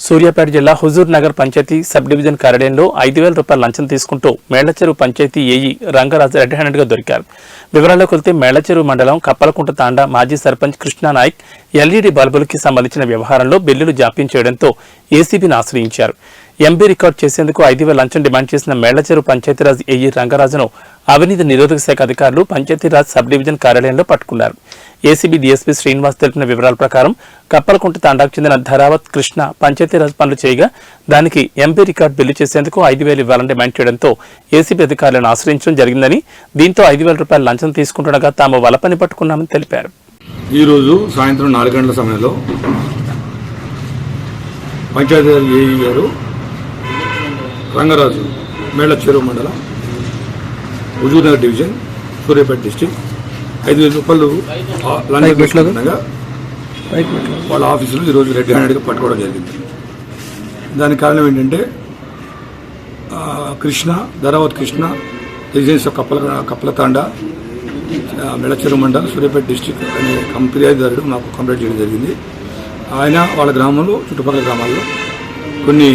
సూర్యాపేట జిల్లా Huzur Nagar panchayat sub division కార్యాలయంలో ఐదు వేల రూపాయల లంచం తీసుకుంటూ మేళ్ళచెరువు పంచాయతీ ఏఈ రంగరాజు రెడ్ హ్యాండెడ్గా దొరికారు. వివరాల్లోకి వెళ్తే మేళ్ళచెరువు మండలం కప్పలకుంట తాండా మాజీ సర్పంచ్ కృష్ణానాయక్ ఎల్ఈడి బల్బులకి సంబంధించిన వ్యవహారంలో బిల్లులు జాప్యం చేయడంతో ఏసీబీని ఆశ్రయించారు. ఎంబీ రికార్డు చేసేందుకు ఐదు వేల లంచం డిమాండ్ చేసిన మేళ్ళచెరు పంచాయతీరాజ్ ఏఈ రంగరాజును అవినీతి నిరోధక శాఖ అధికారులు పంచాయతీరాజ్ సబ్ డివిజన్ కార్యాలయంలో పట్టుకున్నారు. ఏసీబీ డీఎస్పీ శ్రీనివాస్ తెలిపిన వివరాల ప్రకారం కప్పలకుంట తాండాకు చెందిన ధరావత్ కృష్ణ పంచాయతీరాజ్ పనులు చేయగా దానికి ఎంపీ రికార్డు బిల్లు చేసేందుకు ఐదు వేలు ఇవ్వాలని డిమాండ్ చేయడంతో ఏసీబీ అధికారులను ఆశ్రయించడం జరిగిందని దీంతో ఐదు వేల రూపాయల లంచం తీసుకుంటుండగా తాము వలపని పట్టుకున్నామని తెలిపారు. ఈరోజు సాయంత్రం నాలుగు గంటల సమయంలో పంచాయతీ ఏఈ గారు రంగరాజు మేళ్ళ చెరువు మండలం హుజూర్నగర్ డివిజన్ సూర్యాపేట డిస్టిక్. ఐదు వేల రూపాయలు లంచం వాళ్ళ ఆఫీసులో ఈరోజు రెడ్ హ్యాండెడ్గా పట్టుకోవడం జరిగింది. దానికి కారణం ఏంటంటే కృష్ణ ధరావత్ కృష్ణ రెసిడెన్స్ కప్పల కప్పలతాండ మెళచెరు మండలం సూర్యాపేట డిస్టిక్ అనే ఫిర్యాదుదారుడు మాకు కంప్లైంట్ చేయడం జరిగింది. ఆయన వాళ్ళ గ్రామంలో చుట్టుపక్కల గ్రామాల్లో కొన్ని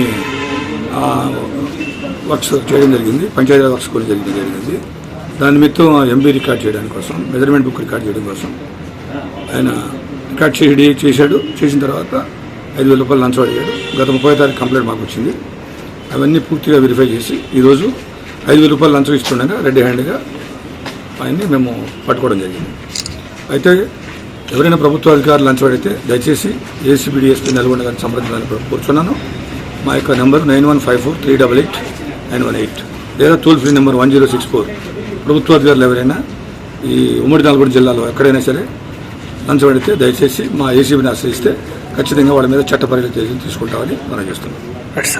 వర్క్స్ చేయడం జరిగింది. పంచాయతీ వర్క్స్ కూడా జరిగింది జరిగింది. దాని నిమిత్తం ఎంబీ రికార్డ్ చేయడానికి కోసం మెజర్మెంట్ బుక్ రికార్డ్ చేయడం కోసం ఆయన రికార్డ్ చేయడి చేశాడు. చేసిన తర్వాత ఐదు వేల రూపాయలు లంచం అడిగాడు. గత ముప్పై తారీఖు కంప్లైంట్ మాకు వచ్చింది. అవన్నీ పూర్తిగా వెరిఫై చేసి ఈరోజు ఐదు వేల రూపాయలు లంచం ఇస్తుండగా రెడ్ హ్యాండ్గా ఆయన్ని మేము పట్టుకోవడం జరిగింది. అయితే ఎవరైనా ప్రభుత్వ అధికారులు లంచం అడిగితే దయచేసి ఏసీబీ డిఎస్పీ నల్గొండ గారిని సంప్రదించాలని కూర్చున్నాను. మా యొక్క number nine one five four three double eight nine one eight. లేదా toll free number one zero six four. ప్రభుత్వ అధికారులు ఎవరైనా ఈ ఉమ్మడి నల్గొండ జిల్లాలో ఎక్కడైనా సరే లంచం అడిగితే దయచేసి మా ఏసీబీని ఆశ్రయిస్తే ఖచ్చితంగా వాళ్ళ మీద చట్టపరిధి తీసుకుంటామని మనం చేస్తున్నాం.